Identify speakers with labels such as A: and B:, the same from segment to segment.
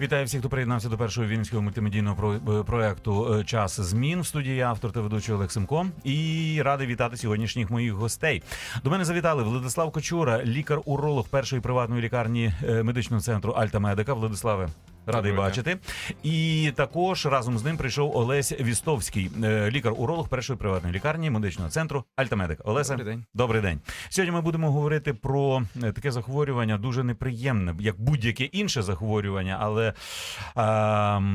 A: Вітаю всіх, хто приєднався до першого вінського мультимедійного е, проекту е, Час змін в студії автор та ведучий Олег Семко. І радий вітати сьогоднішніх моїх гостей. До мене завітали Владислав Кочура, лікар-уролог першої приватної лікарні е, медичного центру Альта Медика. Владиславе. Радий
B: Доброго
A: бачити, і також разом з ним прийшов Олесь Вістовський, е, лікар-уролог першої приватної лікарні медичного центру Альта Медика. Олеся,
B: Добрий день.
A: Добрий день. Сьогодні ми будемо говорити про е, таке захворювання дуже неприємне, як будь-яке інше захворювання, але е,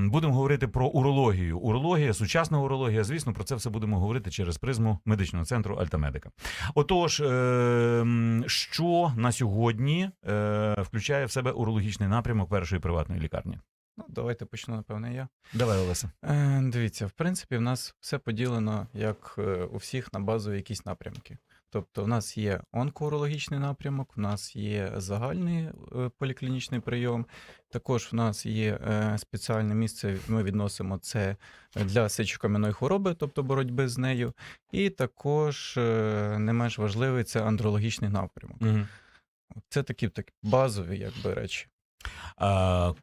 A: будемо говорити про урологію. Урологія, сучасна урологія. Звісно, про це все будемо говорити через призму медичного центру Альтамедика. Отож, е, що на сьогодні е, включає в себе урологічний напрямок першої приватної лікарні?
B: Ну, давайте почну, напевне, я.
A: Давай, Олеся.
B: Е, дивіться, в принципі, в нас все поділено, як е, у всіх, на базові якісь напрямки. Тобто, у нас є онкоурологічний напрямок, в нас є загальний е, поліклінічний прийом. Також в нас є е, спеціальне місце, ми відносимо це для сечокам'яної хвороби, тобто боротьби з нею. І також е, не менш важливий це андрологічний напрямок.
A: Угу.
B: Це такі, такі базові, якби речі.
A: А,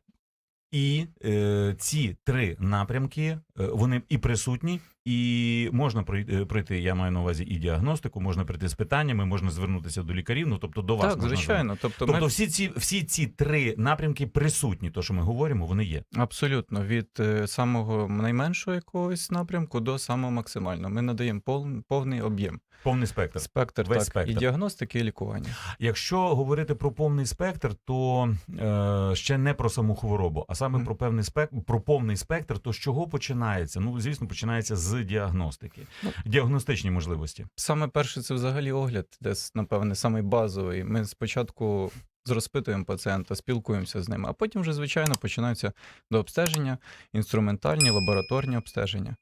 A: і е, ці три напрямки е, вони і присутні, і можна е, пройти. Я маю на увазі і діагностику, можна прийти з питаннями, можна звернутися до лікарів. Ну тобто до вас
B: так,
A: можна
B: звичайно. Тобто,
A: звернутися.
B: ми...
A: Тобто, всі ці всі ці три напрямки присутні. То, що ми говоримо, вони є.
B: Абсолютно, від е, самого найменшого якогось напрямку до самого максимального. Ми надаємо пов- повний об'єм,
A: Повний спектр.
B: спектр,
A: Весь
B: так,
A: спектр.
B: і діагностики, і лікування.
A: Якщо говорити про повний спектр, то е, ще не про саму хворобу, а саме
B: Мгм.
A: про певний спектр, про повний спектр, то з чого починається? Ну, звісно, починається з діагностики,
B: Ну.
A: діагностичні можливості.
B: Саме перше, це взагалі огляд, десь, напевне, самий базовий. Ми спочатку розпитуємо пацієнта, спілкуємося з ним, а потім вже, звичайно, починаються до обстеження, інструментальні, лабораторні обстеження.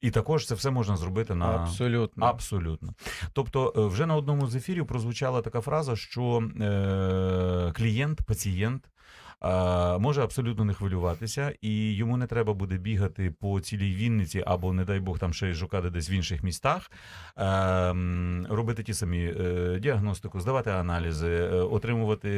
A: І також це все можна зробити на
B: Абсолютно.
A: абсолютно. Тобто, е, вже на одному з ефірів прозвучала така фраза, що е, клієнт, пацієнт. е, Може абсолютно не хвилюватися, і йому не треба буде бігати по цілій Вінниці або, не дай Бог, там ще й шукати десь в інших містах, е, робити ті самі е, діагностику, здавати аналізи, отримувати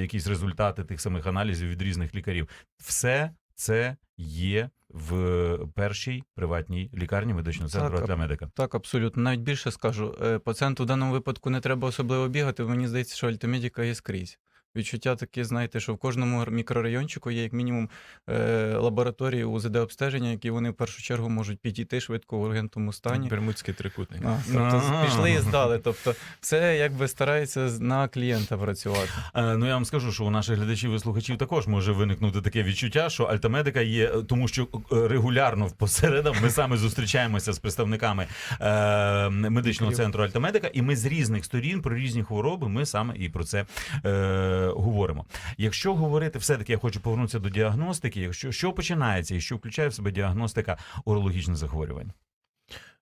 A: якісь результати тих самих аналізів від різних лікарів. Все це є в першій приватній лікарні медичного центру
B: Так,
A: для медика.
B: Так, абсолютно. Навіть більше скажу, е, пацієнту в даному випадку не треба особливо бігати. Мені здається, що альтамедіка є скрізь. Відчуття таке, знаєте, що в кожному мікрорайончику є як мінімум е, лабораторії УЗД обстеження, які вони в першу чергу можуть підійти швидко в ургентному стані.
C: Бермудський трикутник.
B: А, тобто пішли і здали. Тобто, все якби старається на клієнта працювати.
A: Е, Ну я вам скажу, що у наших глядачів і слухачів також може виникнути таке відчуття, що альтамедика є, е, тому що е, регулярно посередам ми саме зустрічаємося з представниками е, медичного центру альтамедика, і ми з різних сторін про різні хвороби. Ми саме і про це е, говоримо. Якщо говорити, все таки я хочу повернутися до діагностики. Якщо що починається і що включає в себе діагностика урологічних захворювань?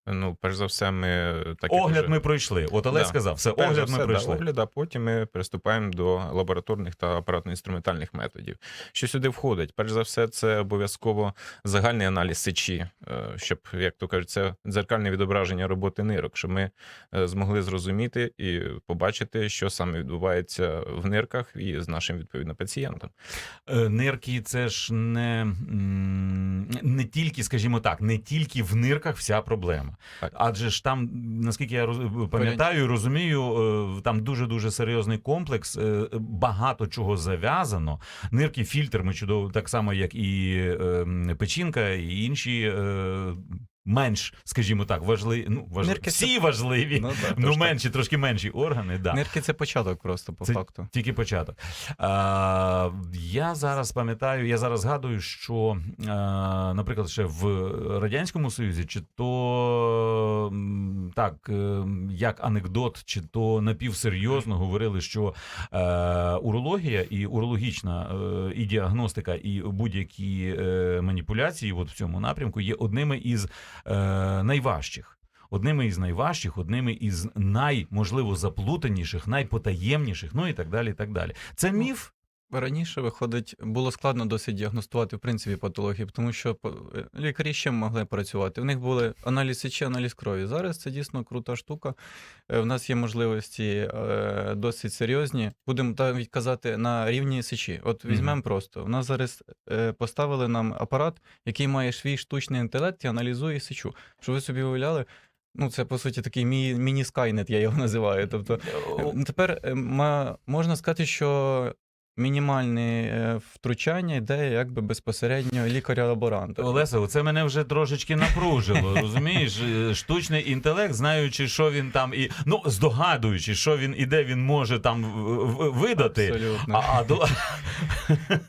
C: Ну, перш за все, ми так
A: Огляд
C: вже-
A: ми пройшли. От Олег
C: Да.
A: сказав, все
C: Перш
A: огляд ми пройшли.
C: Да, огляд, а потім ми приступаємо до лабораторних та апаратно-інструментальних методів. Що сюди входить? Перш за все, це обов'язково загальний аналіз сечі, е, щоб, як то кажуть, це дзеркальне відображення роботи нирок, щоб ми е, змогли зрозуміти і побачити, що саме відбувається в нирках і з нашим відповідно пацієнтом.
A: Е, Нирки це ж не, не тільки, скажімо так, не тільки в нирках вся проблема.
C: Так.
A: Адже ж там, наскільки я пам'ятаю розумію, е, там дуже дуже серйозний комплекс, е, багато чого зав'язано. Нирки, фільтр, ми чудово, так само, як і е, печінка, і інші. Менш, скажімо так, важливі. Ну, важливі.
B: Нирки
A: Всі важливі,
B: Ну, так,
A: ну
B: тож так.
A: трошки менші органи. Да.
B: Нирки це початок просто по
A: Це
B: факту.
A: Тільки початок. А, я зараз пам'ятаю, я зараз згадую, що, а, наприклад, ще в Радянському Союзі, чи то так, е, як анекдот, чи то напівсерйозно говорили, що е, урологія і урологічна е, і діагностика, і будь-які маніпуляції от в цьому напрямку є одними із найважчих. Одними із найважчих, одними із найможливо заплутаніших, найпотаємніших, ну і так далі. і так далі. Це міф.
B: Раніше виходить, було складно досить діагностувати в принципі патологію, тому що е, лікарі чим могли працювати. В них були аналіз сечі, аналіз крові. Зараз це дійсно крута штука. Е, В нас є можливості е, досить серйозні. Будемо так казати на рівні сечі. От візьмемо просто. У нас зараз поставили нам апарат, який має свій штучний інтелект і аналізує сечу. Щоб ви собі уявляли. Ну, це по суті такий мі- міні-скайнет, я його називаю. Тобто, Тепер можна сказати, що мінімальне втручання йде якби безпосередньо лікаря-лаборанта.
A: Олеся, оце мене вже трошечки напружило. Розумієш, Е, штучний інтелект, знаючи, що він там і ну здогадуючи, що він і де він може там видати.
B: Абсолютно.
A: А, а до...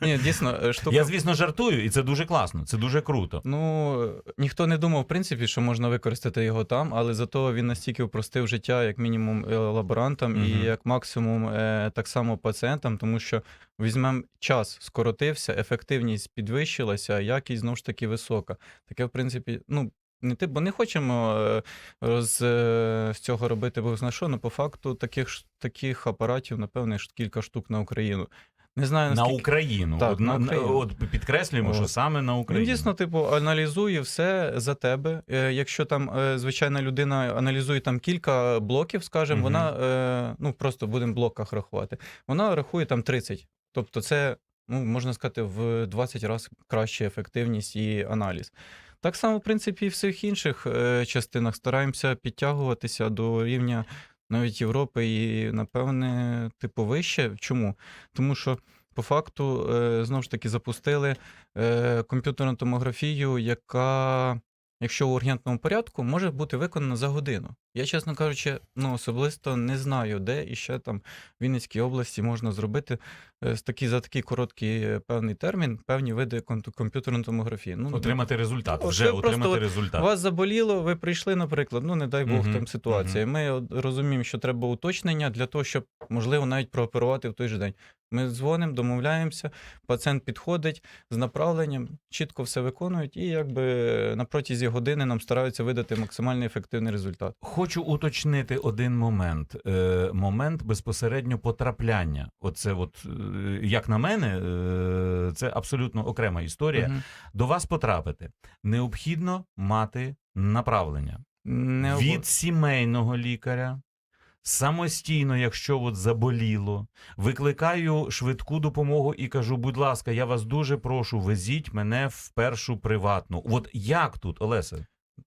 B: Ні, дійсно, е, штука.
A: я, звісно, жартую, і це дуже класно, це дуже круто.
B: Ну, ніхто не думав, в принципі, що можна використати його там, але зато він настільки упростив життя, як мінімум, е, лаборантам,
A: Мгм.
B: і як максимум так само пацієнтам, тому що візьмемо час, скоротився, ефективність підвищилася, якість знову ж таки висока. Таке, в принципі, ну. Не ти, бо не хочемо е, роз, е, з цього робити бо знайшов, але по факту таких, таких апаратів, напевне, кілька штук на Україну. Не знаю,
A: На. Україну.
B: Так,
A: от,
B: на
A: на-
B: Україну.
A: от підкреслюємо,
B: От.
A: що саме на
B: Він
A: Україну.
B: дійсно, типу, аналізує все за тебе. Е, Якщо там е, звичайна людина аналізує там кілька блоків, скажімо,
A: Мгм.
B: вона е, ну просто будемо в блоках рахувати. Вона рахує там 30. Тобто, це ну, можна сказати в 20 разів краща ефективність і аналіз. Так само, в принципі, і в всіх інших частинах стараємося підтягуватися до рівня навіть Європи і, напевне, типу, вище. Чому? Тому що по факту е, знову ж таки запустили е, комп'ютерну томографію, яка, якщо в ургентному порядку, може бути виконана за годину. Я, чесно кажучи, ну особисто не знаю, де і ще там в Вінницькій області можна зробити е, з такі, за такий короткий е, певний термін певні види комп'ютерної томографії. Ну,
A: Отримати результат.
B: От
A: Вже
B: ви просто
A: результат.
B: вас заболіло, ви прийшли, наприклад, ну не дай Бог
A: Мгм,
B: там ситуація.
A: мгм.
B: Ми розуміємо, що треба уточнення для того, щоб можливо навіть прооперувати в той же день. Ми дзвонимо, домовляємося, пацієнт підходить з направленням, чітко все виконують, і якби на протязі години нам стараються видати максимально ефективний результат.
A: Хочу уточнити один момент. Е, момент безпосередньо потрапляння. Оце, от, е, як на мене, е, це абсолютно окрема історія.
B: Мгм.
A: До вас потрапити необхідно мати направлення
B: Не
A: від сімейного лікаря. Самостійно, якщо от заболіло, викликаю швидку допомогу і кажу: будь ласка, я вас дуже прошу, везіть мене в першу приватну. От як тут, Олеся?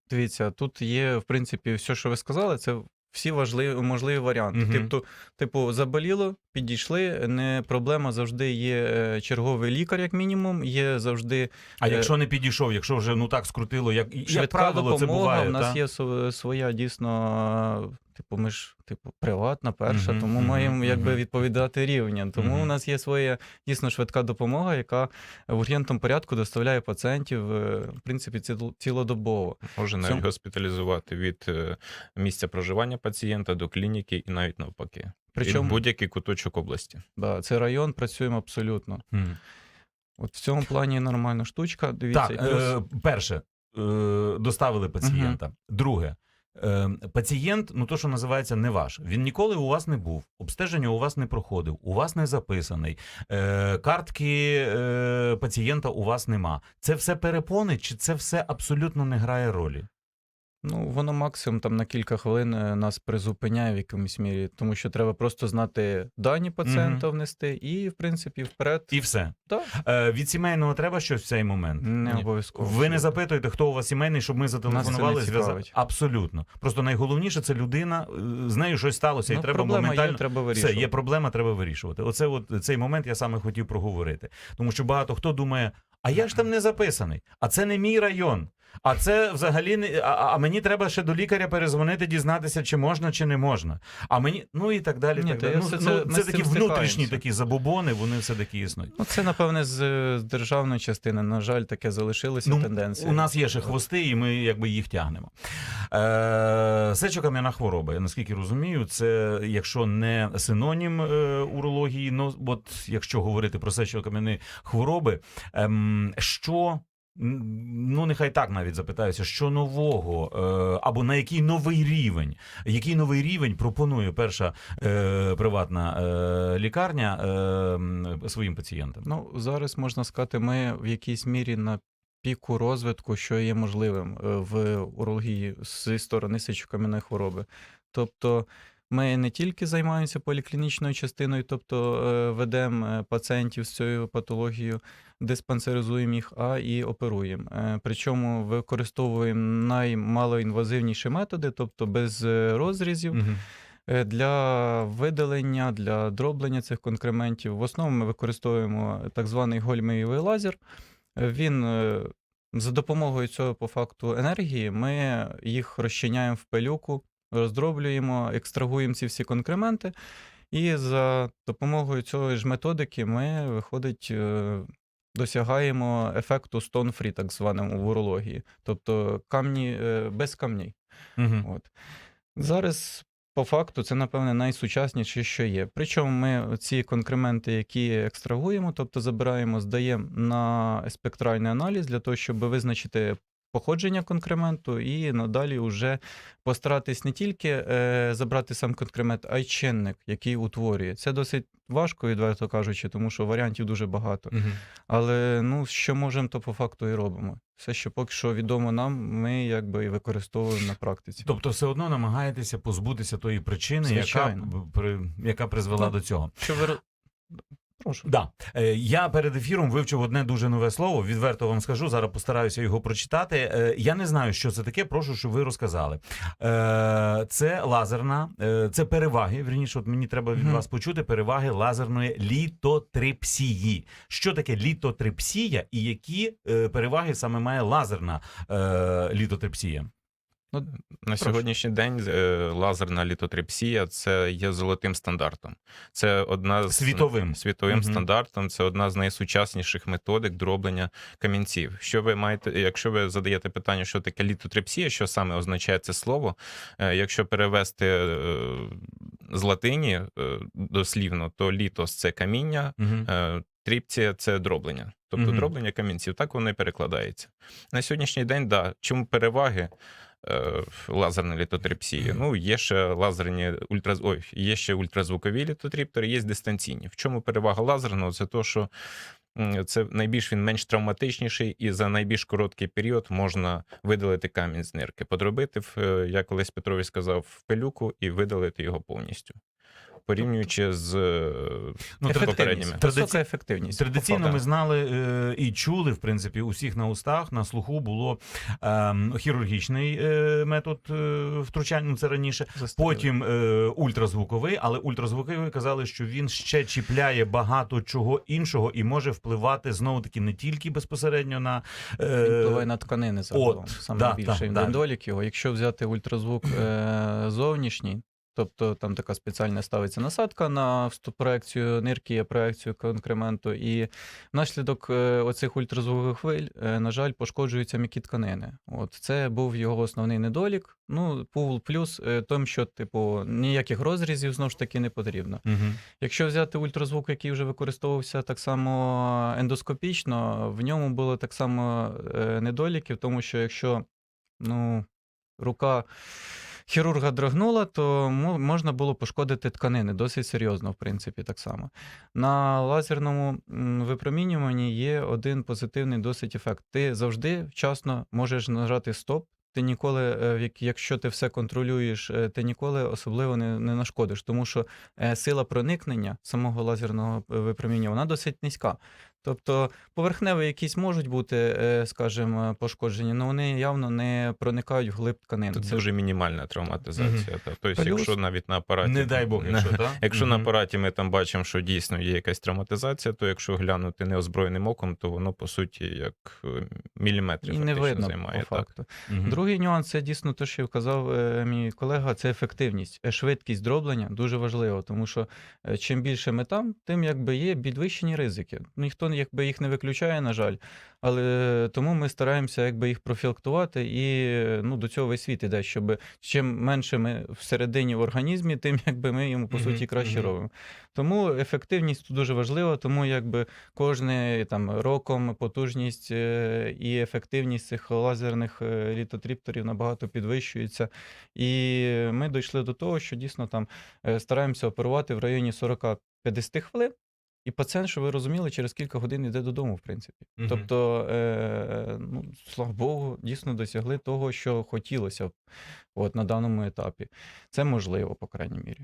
B: Дивіться, тут є, в принципі, все, що ви сказали, це всі важливі можливі варіанти.
A: Мгм.
B: Тобто, типу, заболіло, підійшли. Не проблема завжди є е, черговий лікар, як мінімум. Є завжди
A: А
B: Е,
A: якщо не підійшов, якщо вже ну так скрутило, як, як правило,
B: допомога.
A: це буває.
B: У нас
A: та?
B: є св- своя дійсно. Типу, ми ж типу приватна перша,
A: Мгм,
B: тому
A: мгм,
B: маємо якби відповідати рівня. Тому
A: Мгм.
B: у нас є своя дійсно швидка допомога, яка в ургентному порядку доставляє пацієнтів е, в принципі ціл- цілодобово.
C: Може навіть
B: Цьому-
C: госпіталізувати від е, місця проживання пацієнта до клініки і навіть навпаки. Причому будь-який куточок області.
B: да, це район, працюємо абсолютно.
A: Мгм.
B: От в цьому плані нормальна штучка. Дивіться,
A: Так,
B: плюс...
A: е, перше, е, доставили пацієнта. Друге, е, пацієнт, ну то, що називається, не ваш. Він ніколи у вас не був, обстеження у вас не проходив, у вас не записаний, е, картки е, пацієнта у вас нема. Це все перепони, чи це все абсолютно не грає ролі?
B: Ну воно максимум там на кілька хвилин е, нас призупиняє в якомусь мірі, тому що треба просто знати дані пацієнта внести, і в принципі вперед
A: І все.
B: Да.
A: Е, від сімейного треба щось в цей момент.
B: не
C: Ні.
B: обов'язково.
A: Ви не запитуєте, хто у вас сімейний, щоб ми зателефонували.
B: Нас це не
A: зв'яза-
B: цікавить.
A: Абсолютно. Просто найголовніше це людина, е, з нею щось сталося,
B: ну,
A: і треба
B: проблема
A: моментально.
B: є, треба
A: Все, є проблема, треба вирішувати. Оце от цей момент я саме хотів проговорити. Тому що багато хто думає, а я ж там не записаний, а це не мій район. А це взагалі не а, а мені треба ще до лікаря перезвонити, дізнатися, чи можна, чи не можна. А мені ну і так далі.
B: Ні,
A: так
B: та
A: далі. Ну,
B: все
A: це- ну, це такі внутрішні такі забобони, вони все таки існують.
B: Ну, це, напевне, з, державної частини, на жаль, таке залишилося
A: Ну,
B: тенденція.
A: У нас є ще хвости, і ми якби їх тягнемо. Е, сечокам'яна хвороба, я наскільки розумію, це якщо не синонім е, урології, ну от якщо говорити про сечокам'яні хвороби, ем, що ну нехай так навіть запитаюся, що нового, е, або на який новий рівень, який новий рівень пропонує перша е, приватна е, лікарня е, своїм пацієнтам?
B: Ну, зараз можна сказати, ми в якійсь мірі на піку розвитку, що є можливим е, в урології зі сторони сечокам'яної хвороби. Тобто ми не тільки займаємося поліклінічною частиною, тобто е, ведемо пацієнтів з цією патологією, диспансеризуємо їх, а і оперуємо. Е, Причому використовуємо наймалоінвазивніші методи, тобто без е, розрізів. Е, Для видалення, для дроблення цих конкрементів в основному ми використовуємо так званий гольмієвий лазер. Він за допомогою цього по факту енергії ми їх розчиняємо в пилюку, роздроблюємо, екстрагуємо ці всі конкременти. І за допомогою цієї ж методики ми виходить. Досягаємо ефекту стонфрі, так званому в урології, тобто камні е, без камней.
A: Угу.
B: От. Зараз, по факту, це, напевне, найсучасніше, що є. Причому ми ці конкременти, які екстрагуємо, тобто забираємо, здаємо на спектральний аналіз для того, щоб визначити походження конкременту, і надалі вже постаратись не тільки е, забрати сам конкремент, а й чинник, який утворює. Це досить важко, відверто кажучи, тому що варіантів дуже багато.
A: Мгм.
B: Але ну, що можемо, то по факту і робимо. Все, що поки що відомо нам, ми якби і використовуємо на практиці.
A: Тобто, все одно намагаєтеся позбутися тої причини, яка,
B: Звичайно.
A: при, яка призвела
B: Ну,
A: до цього.
B: Що ви... ро- Прошу.
A: Да. Е, Я перед ефіром вивчив одне дуже нове слово. Відверто вам скажу. Зараз постараюся його прочитати. Е, Я не знаю, що це таке. Прошу, щоб ви розказали. Е, Це лазерна, це переваги. Вірніше, от мені треба від вас почути переваги лазерної літотрипсії. Що таке літотрипсія і які переваги саме має лазерна літотрипсія?
B: Ну,
C: На
B: Прошу.
C: сьогоднішній день е, лазерна літотрипсія це є золотим стандартом. Це одна з
A: Світовим.
C: світовим
A: Мгм.
C: стандартом. Це одна з найсучасніших методик дроблення камінців. Що ви маєте, якщо ви задаєте питання, що таке літотрипсія, що саме означає це слово? е, Якщо перевести е, з латині дослівно, то літос це каміння,
A: Угу.
C: Тріпція це дроблення, тобто
A: Мгм.
C: дроблення камінців. Так воно і перекладається. На сьогоднішній день, да. Чому переваги е, лазерної? Ну, є ще лазерні ультра... Ой, є ще ультразвукові літотріптори, є дистанційні. В чому перевага лазерного? Це то, що це найбільш він менш травматичніший, і за найбільш короткий період можна видалити камінь з нирки, подробити, е, як колись Петрові сказав, в пилюку і видалити його повністю. Порівнюючи з е,
A: Ну,
C: попередніми.
A: Традиці-
B: Висока ефективність.
A: Традиційно ми знали е, і чули, в принципі, усіх на устах, на слуху було е, хірургічний е, метод е, втручання, ну, це раніше.
B: Застарілий.
A: Потім е, ультразвуковий, але ультразвуковий казали, що він ще чіпляє багато чого іншого і може впливати знову таки не тільки безпосередньо на е,
B: Він впливає на тканини загалом.
A: от,
B: Саме
A: да,
B: більший
A: да, да.
B: його. Якщо взяти ультразвук е, зовнішній, тобто там така спеціальна ставиться насадка на проекцію нирки, проекцію конкременту, і внаслідок е, оцих ультразвукових хвиль, е, на жаль, пошкоджуються м'які тканини. От це був його основний недолік. Ну, був плюс е, тим, що типу ніяких розрізів знову ж таки не потрібно.
A: Мгм.
B: Якщо взяти ультразвук, який вже використовувався так само ендоскопічно, в ньому було так само недоліки, в тому що якщо ну, рука хірурга дрогнула, то можна було пошкодити тканини досить серйозно, в принципі, так само. На лазерному випромінюванні є один позитивний досить ефект. Ти завжди вчасно можеш нажати стоп. Ти ніколи, е, якщо ти все контролюєш, е, ти ніколи особливо не, не нашкодиш, тому що е, сила проникнення самого лазерного випроміння вона досить низька. Тобто поверхневі якісь можуть бути, е, скажімо, пошкоджені, але вони явно не проникають в глиб тканин.
C: Тут
B: Це
C: дуже мінімальна травматизація. Та. Тобто,
B: Плюс-
C: якщо навіть на апараті.
A: Не дай Бог, якщо так.
C: Якщо на апараті ми там бачимо, що дійсно є якась травматизація, то якщо глянути неозброєним оком, то воно по суті як е, міліметри
B: і не видно
C: займає.
B: по
C: Так.
B: факту.
A: Мгм.
B: Другий нюанс це дійсно те, що казав е, мій колега, це ефективність. Швидкість дроблення дуже важливо, тому що чим більше ми там, тим якби є підвищені ризики. Ніхто якби їх не виключає, на жаль. Але тому ми стараємося якби їх профілактувати, і ну, до цього весь світ іде, щоб чим менше ми всередині в організмі, тим якби ми йому по суті краще робимо. Тому ефективність тут дуже важлива, тому якби кожне там роком потужність е, і ефективність цих лазерних е, літотріпторів набагато підвищується. І ми дійшли до того, що дійсно там е, стараємося оперувати в районі 40-50 хвилин. І пацієнт, що ви розуміли, через кілька годин йде додому, в принципі.
A: Мгм.
B: Тобто, е, ну, слава Богу, дійсно досягли того, що хотілося б от, на даному етапі. Це можливо, по крайній мірі.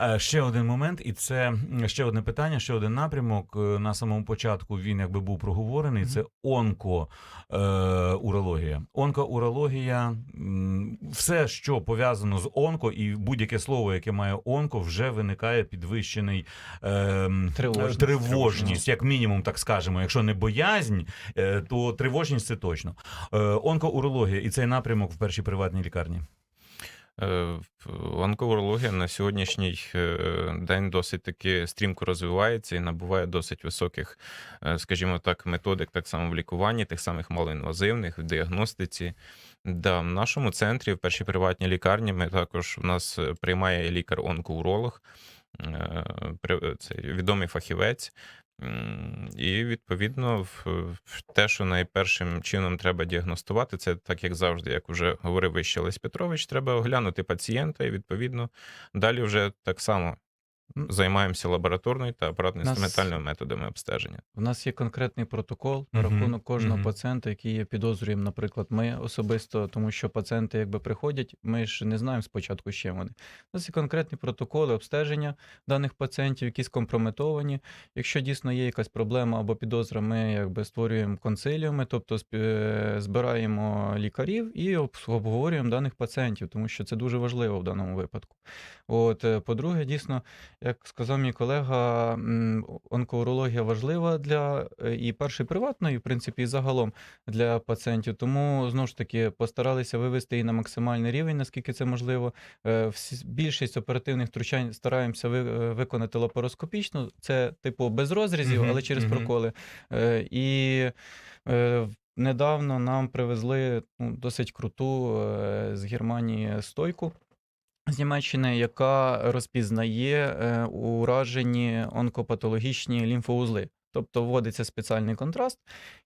A: Е, Ще один момент, і це ще одне питання, ще один напрямок. Е, На самому початку він якби був проговорений. Це онкоурологія. Онкоурологія, все, що пов'язано з онко, і будь-яке слово, яке має онко, вже виникає підвищений ем,
B: Тривожність.
A: е, тривожність, як мінімум, так скажемо. Якщо не боязнь, е, то тривожність це точно. Е, Онкоурологія і цей напрямок в першій приватній лікарні.
C: Е, Онкоурологія на сьогоднішній е, день досить таки стрімко розвивається і набуває досить високих, е, скажімо так, методик, так само в лікуванні, тих самих малоінвазивних, в діагностиці. Да, в нашому центрі, в першій приватній лікарні, ми також у нас е, приймає лікар-онкоуролог, е, це відомий фахівець. І відповідно те, що найпершим чином треба діагностувати, це так як завжди, як вже говорив вище Лесь Петрович, треба оглянути пацієнта, і відповідно далі вже так само. Займаємося лабораторною та
B: Нас-
C: апаратно-інструментальними методами обстеження.
B: У нас є конкретний протокол на
A: Мгм,
B: рахунок кожного
A: мгм.
B: пацієнта, який є підозрюємо, наприклад, ми особисто, тому що пацієнти якби приходять, ми ж не знаємо спочатку, з чим вони. У нас є конкретні протоколи обстеження даних пацієнтів, які скомпрометовані. Якщо дійсно є якась проблема або підозра, ми якби створюємо консиліуми, тобто е, збираємо лікарів і обговорюємо даних пацієнтів, тому що це дуже важливо в даному випадку. От, е, по-друге, дійсно, як сказав мій колега, онкоурологія важлива для е, і першої приватної, в принципі, і загалом для пацієнтів. Тому знову ж таки постаралися вивести її на максимальний рівень, наскільки це можливо. Е, Більшість оперативних втручань стараємося е, виконати лапароскопічно. Це типу без розрізів, але через проколи. І недавно нам привезли ну, досить круту з Германії стойку з Німеччини, яка розпізнає е, уражені онкопатологічні лімфоузли. Тобто вводиться спеціальний контраст,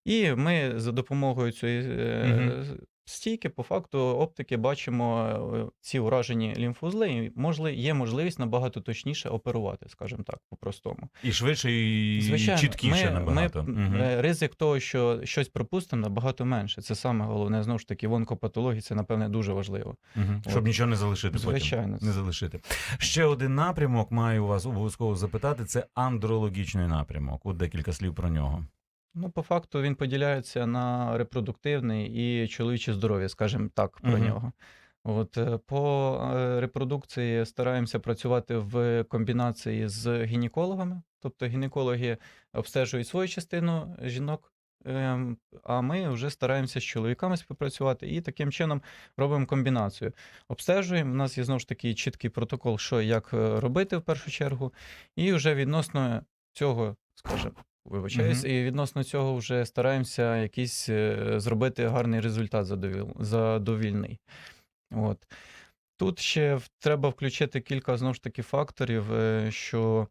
B: і ми за допомогою цієї е,
A: Мгм.
B: Стійки, по факту оптики, бачимо е, ці уражені лімфоузли, і можли, є можливість набагато точніше оперувати, скажімо так, по-простому.
A: І швидше, і
B: Звичайно,
A: чіткіше
B: ми,
A: набагато.
B: Ми, е, Ризик того, що щось пропустимо, набагато менше. Це саме головне. Знову ж таки, в онкопатології це, напевне, дуже важливо.
A: Мгм. Щоб
B: От.
A: нічого не залишити потім.
B: Звичайно.
A: Не залишити. Ще один напрямок маю вас обов'язково запитати: це андрологічний напрямок. От декілька слів про нього.
B: Ну, по факту він поділяється на репродуктивний і чоловіче здоров'я, скажімо так, про
A: Мгм.
B: нього. От е, по е, репродукції стараємося працювати в комбінації з гінекологами. Тобто гінекологи обстежують свою частину жінок, ем, а ми вже стараємося з чоловіками співпрацювати і таким чином робимо комбінацію. Обстежуємо. У нас є знову ж таки чіткий протокол, що як е, робити в першу чергу, і вже відносно цього, скажімо, Вибачаюсь, і відносно цього вже стараємося якийсь е, зробити гарний результат задовільний. От. Тут ще треба включити кілька знову ж таки факторів, е, що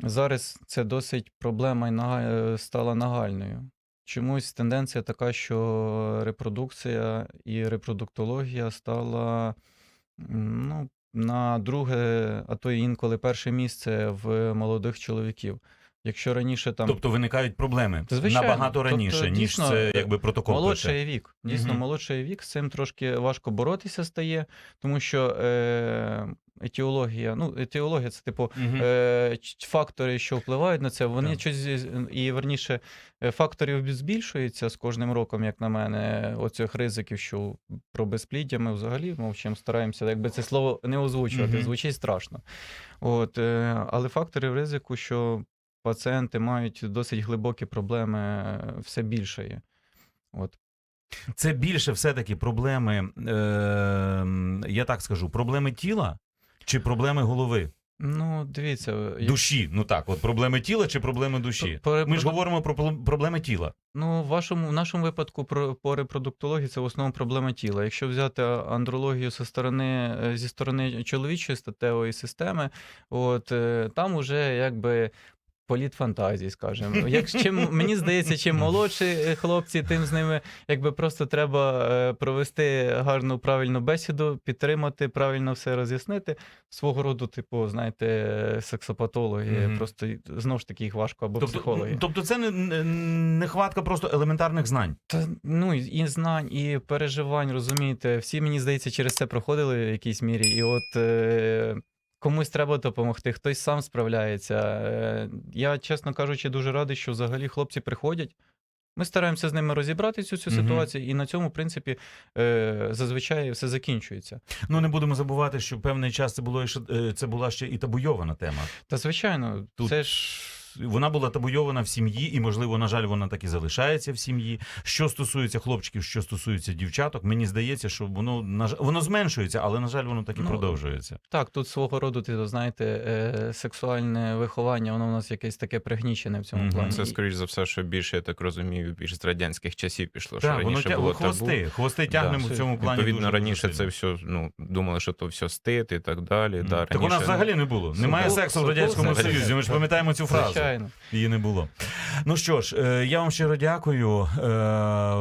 B: зараз це досить проблема е, стала нагальною. Чомусь тенденція така, що репродукція і репродуктологія стала ну, на друге, а то й інколи перше місце в молодих чоловіків. Якщо раніше там
A: Тобто виникають проблеми
B: Звичайно.
A: набагато
B: Тобто,
A: раніше, ніж
B: дійсно,
A: це якби протокол.
B: Молодший вік. Дійсно,
A: Мгм.
B: молодший вік з цим трошки важко боротися стає, тому що е, етіологія, ну, етіологія це типу
A: Мгм.
B: е, фактори, що впливають на це, вони
A: Так.
B: щось і верніше е, факторів збільшується з кожним роком, як на мене, оцих ризиків, що про безпліддя ми взагалі мовчимо, стараємося, якби це слово не озвучувати,
A: Мгм.
B: звучить страшно. От, е, але факторів ризику, що пацієнти мають досить глибокі проблеми, е, все більше є. От.
A: Це більше все-таки проблеми, е, я так скажу, проблеми тіла чи проблеми голови?
B: Ну, дивіться, як-
A: Душі. Ну так, от проблеми тіла чи проблеми душі?
B: По-
A: Ми ж говоримо про проблеми тіла.
B: Ну, в вашому, в нашому випадку про, по репродуктології це в основному проблема тіла. Якщо взяти андрологію зі сторони, е, зі сторони чоловічої статевої системи, от е, там уже якби. Політ фантазії, скажімо. Як чим мені здається, чим молодші е, хлопці, тим з ними якби просто треба е, провести гарну правильну бесіду, підтримати, правильно все роз'яснити. Свого роду, типу, знаєте, сексопатологи,
A: Мгм.
B: просто й- знову ж таки їх важко або
A: Тобто,
B: психологи.
A: тобто це не, не, нехватка просто елементарних знань.
B: Та ну і і знань, і переживань, розумієте, всі мені здається, через це проходили в якійсь мірі. І от е, комусь треба допомогти, хтось сам справляється. Е, я, чесно кажучи, дуже радий, що взагалі хлопці приходять. Ми стараємося з ними розібрати цю, цю
A: Мгм.
B: ситуацію, і на цьому, в принципі, е, зазвичай все закінчується.
A: Ну не будемо забувати, що певний час це було е, це була ще і табуйована тема.
B: Та звичайно,
A: Тут-
B: це ж
A: Вона була табуйована в сім'ї, і, можливо, на жаль, вона так і залишається в сім'ї. Що стосується хлопчиків, що стосується дівчаток, мені здається, що воно на жаль, воно зменшується, але на жаль, воно так і
B: Ну,
A: продовжується.
B: так, тут свого роду, ти знаєте, е, сексуальне виховання, воно у нас якесь таке пригнічене в цьому
A: Мгм.
B: плані.
C: Це, скоріш за все, що більше, я так розумію, більше з радянських часів пішло, що
A: Так, воно
C: раніше
A: тя...
C: було
A: хвости,
C: табу.
A: хвости тягнемо
B: Да.
A: в цьому плані.
C: Відповідно,
A: дуже,
C: раніше
A: дуже
C: це все, ну, думали, що то все стид і так далі.
A: Мгм.
C: Да,
A: так у нас взагалі не було. Немає сексу в радянському. Союзі. Ми ж пам'ятаємо цю фразу.
B: Звичайно.
A: Її не було. Ну що ж, е, я вам щиро дякую. Е,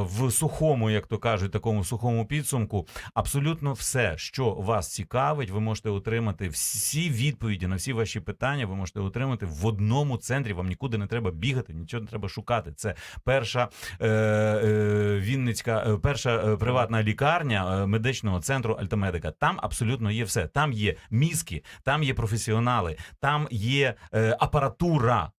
A: В сухому, як то кажуть, такому сухому підсумку, абсолютно все, що вас цікавить, ви можете отримати всі відповіді на всі ваші питання. Ви можете отримати в одному центрі. Вам нікуди не треба бігати, нічого не треба шукати. Це перша е, Вінницька, перша приватна лікарня медичного центру Альтамедика. Там абсолютно є все. Там є мізки, там є професіонали, там є апаратура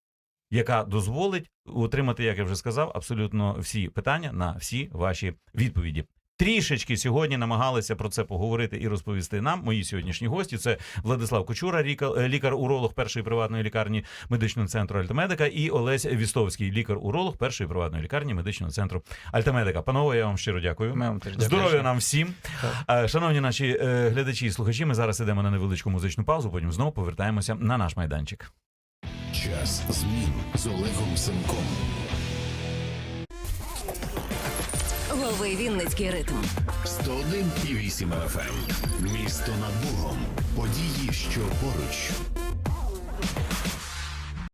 A: яка дозволить отримати, як я вже сказав, абсолютно всі питання на всі ваші відповіді. Трішечки сьогодні намагалися про це поговорити і розповісти нам. Мої сьогоднішні гості це Владислав Кочура, е, лікар-уролог першої приватної лікарні медичного центру Альтамедика, і Олесь Вістовський, лікар-уролог першої приватної лікарні медичного центру Альтамедика. Панове, я вам щиро дякую.
B: Ми вам теж.
A: Здоров'я нам всім.
B: Так.
A: Е, Шановні наші е, глядачі і слухачі, ми зараз ідемо на невеличку музичну паузу, потім знову повертаємося на наш майданчик.
D: Час змін з Олегом Семком.
E: Лови Вінницький ритм.
D: 101,8 FM. Місто над Богом. Події, що поруч.